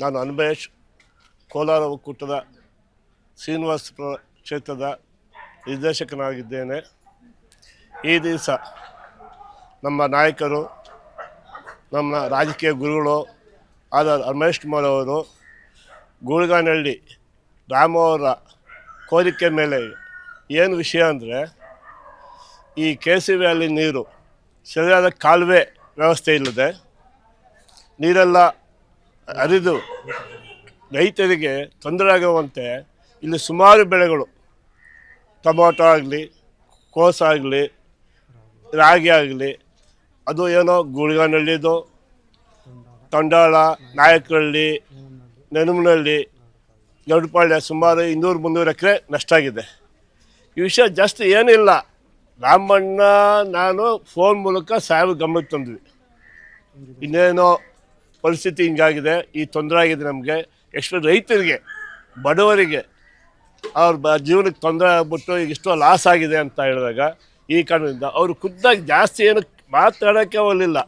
ನಾನು ಅನ್ಮೇಶ್ ಕೋಲಾರ ಒಕ್ಕೂಟದ ಶ್ರೀನಿವಾಸ ಕ್ಷೇತ್ರದ ನಿರ್ದೇಶಕನಾಗಿದ್ದೇನೆ. ಈ ದಿವಸ ನಮ್ಮ ನಾಯಕರು, ನಮ್ಮ ರಾಜಕೀಯ ಗುರುಗಳು ಆದ ರಮೇಶ್ ಕುಮಾರ್ ಅವರು ಗುಳ್ಗಾನಹಳ್ಳಿ ರಾಮ ಅವರ ಕೋರಿಕೆ ಮೇಲೆ ಏನು ವಿಷಯ ಅಂದರೆ, ಈ ಕೆ ಸಿ ವ್ಯಾಲಿ ನೀರು ಸರಿಯಾದ ಕಾಲುವೆ ವ್ಯವಸ್ಥೆ ಇಲ್ಲದೆ ನೀರೆಲ್ಲ ಹರಿದು ರೈತರಿಗೆ ತೊಂದರೆ ಆಗುವಂತೆ ಇಲ್ಲಿ ಸುಮಾರು ಬೆಳೆಗಳು, ಟೊಮೊಟೊ ಆಗಲಿ ಕೋಸಾಗಲಿ ರಾಗಿ ಆಗಲಿ, ಅದು ಏನೋ ಗುಳಿಗಾನಳ್ಳಿದು ತಂಡಾಳ ನಾಯಕಹಳ್ಳಿ ನೆನಮನಹಳ್ಳಿ ದೊಡ್ಡಪಾಳ್ಯ ಸುಮಾರು ಇನ್ನೂರು ಮುನ್ನೂರು ಎಕರೆ ನಷ್ಟ ಆಗಿದೆ. ಈ ವಿಷಯ ಜಾಸ್ತಿ ಏನಿಲ್ಲ. ರಾಮಣ್ಣ, ನಾನು ಫೋನ್ ಮೂಲಕ ಸಾಹೇಬ್ ಗಮನಕ್ಕೆ ತಂದ್ವಿ. ಇನ್ನೇನೋ ಪರಿಸ್ಥಿತಿ ಹಿಂಗಾಗಿದೆ. ಈ ತೊಂದರೆ ಆಗಿದೆ ನಮಗೆ. ಎಷ್ಟು ರೈತರಿಗೆ, ಬಡವರಿಗೆ, ಅವ್ರ ಬ ಜೀವನಕ್ಕೆ ತೊಂದರೆ ಆಗ್ಬಿಟ್ಟು ಈಗ ಇಷ್ಟೋ ಲಾಸ್ ಆಗಿದೆ ಅಂತ ಹೇಳಿದಾಗ, ಈ ಕಾರಣದಿಂದ ಅವರು ಖುದ್ದಾಗಿ ಜಾಸ್ತಿ ಏನು ಮಾತಾಡೋಕ್ಕೆ ಹೋಗಲಿಲ್ಲ.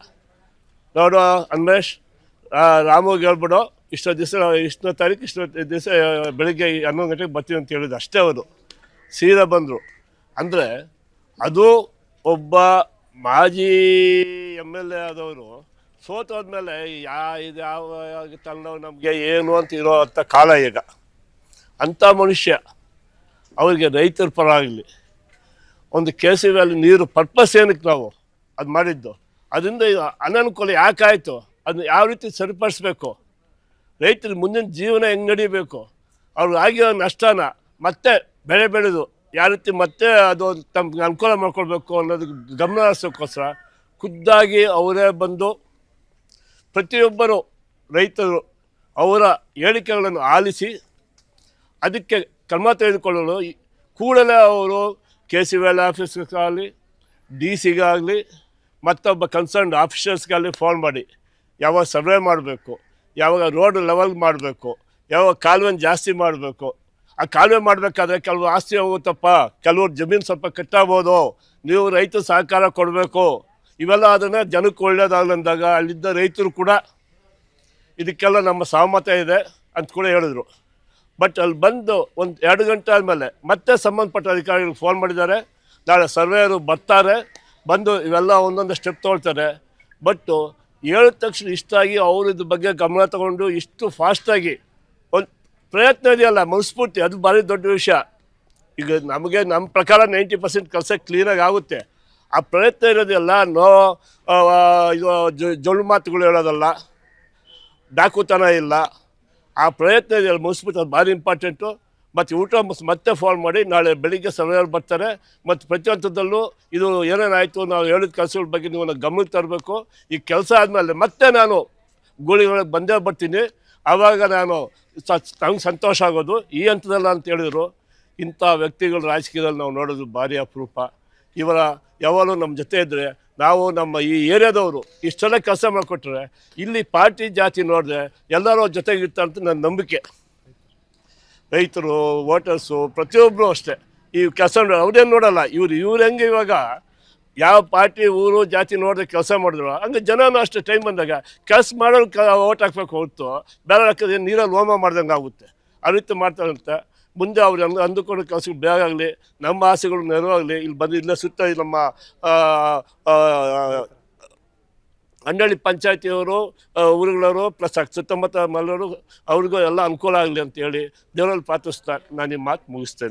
ನೋಡು ಅನ್ಮೇಶ್ ರಾಮೋಗಿ ಹೇಳ್ಬಿಡು ಇಷ್ಟೋ ದಿವಸ ಇಷ್ಟನೇ ತಾರೀಕು ಇಷ್ಟೋ ದಿವಸ ಬೆಳಿಗ್ಗೆ ಹನ್ನೊಂದು ಗಂಟೆಗೆ ಬರ್ತೀನಿ ಅಂತ ಹೇಳಿದ್ರು. ಅಷ್ಟೇ ಅವರು. ಸೀದಾ ಬಂದರು. ಅಂದರೆ, ಅದು ಒಬ್ಬ ಮಾಜಿ ಎಂ ಎಲ್ ಎ ಆದವರು ಸೋತೋದ್ಮೇಲೆ, ಯಾ, ಇದು ಯಾವ ತಲೆನೋವು ನಮಗೆ ಏನು ಅಂತ ಇರೋ ಅಂಥ ಕಾಲ ಈಗ. ಅಂಥ ಮನುಷ್ಯ, ಅವರಿಗೆ ರೈತರ ಪರ ಆಗಲಿ ಒಂದು ಕೆ ನೀರು ಪರ್ಪಸ್ ಏನಕ್ಕೆ ನಾವು ಅದು ಮಾಡಿದ್ದು? ಅದರಿಂದ ಅನನುಕೂಲ ಯಾಕಾಯಿತು ಅದನ್ನ ಯಾವ ರೀತಿ ಸರಿಪಡಿಸ್ಬೇಕು? ರೈತರ ಮುಂದಿನ ಜೀವನ ಹೆಂಗೆ ನಡೀಬೇಕು? ಅವ್ರಿಗೆ ಆಗಿರೋ ನಷ್ಟನ ಮತ್ತೆ ಬೆಳೆ ಬೆಳೆದು ಯಾವ ರೀತಿ ಮತ್ತೆ ಅದು ತಮ್ಗೆ ಅನುಕೂಲ ಮಾಡ್ಕೊಳ್ಬೇಕು ಅನ್ನೋದಕ್ಕೆ ಗಮನ ಹರಿಸೋಕ್ಕೋಸ್ಕರ ಖುದ್ದಾಗಿ ಅವರೇ ಬಂದು ಪ್ರತಿಯೊಬ್ಬರು ರೈತರು ಅವರ ಹೇಳಿಕೆಗಳನ್ನು ಆಲಿಸಿ ಅದಕ್ಕೆ ಕ್ರಮ ತೆಗೆದುಕೊಳ್ಳಲು ಕೂಡಲೇ ಅವರು ಕೆ ಸಿ ವೆಲ್ ಆಫೀಸ್ಗಾಗಲಿ ಡಿ ಸಿಗಾಗಲಿ ಮತ್ತೊಬ್ಬ ಕನ್ಸರ್ನ್ಡ್ ಆಫೀಸರ್ಸ್ಗಾಗಲಿ ಫೋನ್ ಮಾಡಿ. ಯಾವಾಗ ಸರ್ವೆ ಮಾಡಬೇಕು, ಯಾವಾಗ ರೋಡ್ ಲೆವೆಲ್ ಮಾಡಬೇಕು, ಯಾವಾಗ ಕಾಲುವೆ ಜಾಸ್ತಿ ಮಾಡಬೇಕು. ಆ ಕಾಲುವೆ ಮಾಡಬೇಕಾದ್ರೆ ಕೆಲವು ಆಸ್ತಿ ಹೋಗುತ್ತಪ್ಪ, ಕೆಲವ್ರು ಜಮೀನು ಸ್ವಲ್ಪ ಕಟ್ಟಾಗ್ಬೋದು, ನೀವು ರೈತ ಸಹಕಾರ ಕೊಡಬೇಕು. ಇವೆಲ್ಲ ಅದನ್ನು ಜನಕ್ಕೆ ಒಳ್ಳೇದಾಗಂದಾಗ ಅಲ್ಲಿದ್ದ ರೈತರು ಕೂಡ ಇದಕ್ಕೆಲ್ಲ ನಮ್ಮ ಸಹಮತ ಇದೆ ಅಂತ ಕೂಡ ಹೇಳಿದ್ರು. ಬಟ್ ಅಲ್ಲಿ ಬಂದು ಒಂದು ಎರಡು ಗಂಟೆ ಆದಮೇಲೆ ಮತ್ತೆ ಸಂಬಂಧಪಟ್ಟ ಅಧಿಕಾರಿಗಳಿಗೆ ಫೋನ್ ಮಾಡಿದ್ದಾರೆ. ನಾಳೆ ಸರ್ವೇಯರು ಬರ್ತಾರೆ. ಬಂದು ಇವೆಲ್ಲ ಒಂದೊಂದು ಸ್ಟೆಪ್ ತೊಗೊಳ್ತಾರೆ. ಬಟ್ಟು ಹೇಳಿದ ತಕ್ಷಣ ಇಷ್ಟಾಗಿ ಅವರು ಬಗ್ಗೆ ಗಮನ ತಗೊಂಡು ಇಷ್ಟು ಫಾಸ್ಟಾಗಿ ಒಂದು ಪ್ರಯತ್ನ ಇದೆಯಲ್ಲ, ಮನಸ್ಫೂರ್ತಿ, ಅದು ಭಾರಿ ದೊಡ್ಡ ವಿಷಯ. ಈಗ ನಮಗೆ ನಮ್ಮ ಪ್ರಕಾರ ನೈಂಟಿ ಪರ್ಸೆಂಟ್ ಕೆಲಸ ಕ್ಲೀನಾಗಿ ಆಗುತ್ತೆ. ಆ ಪ್ರಯತ್ನ ಇರೋದೆಲ್ಲ ನೋ ಇದು ಜೊಳ್ಳು ಮಾತುಗಳು ಹೇಳೋದಲ್ಲ. ಡಾಕುತನ ಇಲ್ಲ. ಆ ಪ್ರಯತ್ನ ಇದೆಯಲ್ಲ ಮುಗಿಸ್ಬಿಟ್ಟು ಅದು ಭಾರಿ ಇಂಪಾರ್ಟೆಂಟು ಮತ್ತು ಊಟ ಮತ್ತೆ ಫೋನ್ ಮಾಡಿ, ನಾಳೆ ಬೆಳಿಗ್ಗೆ ಸಮಯದಲ್ಲಿ ಬರ್ತಾರೆ. ಮತ್ತು ಪ್ರತಿಯೊಂಥದ್ದಲ್ಲೂ ಇದು ಏನೇನಾಯಿತು ನಾವು ಹೇಳಿದ ಕೆಲಸಗಳ ಬಗ್ಗೆ ನೀವು ಗಮನಕ್ಕೆ ತರಬೇಕು. ಈ ಕೆಲಸ ಆದಮೇಲೆ ಮತ್ತೆ ನಾನು ಗೂಳಿಗಳಿಗೆ ಬಂದೇ ಬರ್ತೀನಿ. ಆವಾಗ ನಾನು ನಂಗೆ ಸಂತೋಷ ಆಗೋದು. ಈ ಹಂತದಲ್ಲ ಅಂತ ಹೇಳಿದರು. ಇಂಥ ವ್ಯಕ್ತಿಗಳು ರಾಜಕೀಯದಲ್ಲಿ ನಾವು ನೋಡೋದು ಭಾರಿ ಅಪರೂಪ. ಇವರ ಯಾವಾಗಲೂ ನಮ್ಮ ಜೊತೆ ಇದ್ದರೆ ನಾವು ನಮ್ಮ ಈ ಏರಿಯಾದವರು ಇಷ್ಟೆಲ್ಲ ಕೆಲಸ ಮಾಡಿಕೊಟ್ರೆ, ಇಲ್ಲಿ ಪಾರ್ಟಿ ಜಾತಿ ನೋಡಿದ್ರೆ ಎಲ್ಲರೂ ಜೊತೆಗಿರ್ತಾರೆ ಅಂತ ನನ್ನ ನಂಬಿಕೆ. ರೈತರು, ವೋಟರ್ಸು ಪ್ರತಿಯೊಬ್ಬರು ಅಷ್ಟೇ. ಈ ಕೆಲಸ ಅವ್ರೇನು ನೋಡಲ್ಲ, ಇವ್ರು ಇವ್ರು ಹೆಂಗೆ ಇವಾಗ ಯಾವ ಪಾರ್ಟಿ, ಊರು, ಜಾತಿ ನೋಡಿದ್ರೆ ಕೆಲಸ ಮಾಡಿದ್ರು, ಹಂಗೆ ಜನನೂ ಅಷ್ಟೇ ಟೈಮ್ ಬಂದಾಗ ಕೆಲಸ ಮಾಡೋರು ಕ ಓಟ್ ಹಾಕ್ಬೇಕು ಹೊರತು, ಬೇರೆ ಹಾಕಿದ್ರೆ ನೀರಲ್ಲಿ ಹೋಮ ಮಾಡ್ದಂಗೆ ಆಗುತ್ತೆ ಆ ರೀತಿ ಮಾಡ್ತಾರಂತೆ ಮುಂದೆ ಅವ್ರು ಅಂದು ಅಂದುಕೊಂಡು ಕೆಲಸಕ್ಕೆ ಬೇಗ ಆಗಲಿ, ನಮ್ಮ ಆಸೆಗಳು ನೆರವಾಗಲಿ, ಇಲ್ಲಿ ಬಂದು ಸುತ್ತ ನಮ್ಮ ಅಂಡಳ್ಳಿ ಪಂಚಾಯತಿಯವರು ಊರುಗಳವರು, ಪ್ಲಸ್ ಸುತ್ತಮುತ್ತ ಮಲ್ಲರು, ಅವ್ರಿಗೂ ಎಲ್ಲ ಅನುಕೂಲ ಆಗಲಿ ಅಂತೇಳಿ ದೇವರಲ್ಲಿ ಪ್ರಾರ್ಥಿಸ್ತಾ ನಾನು ಈ ಮಾತು ಮುಗಿಸ್ತೇನೆ.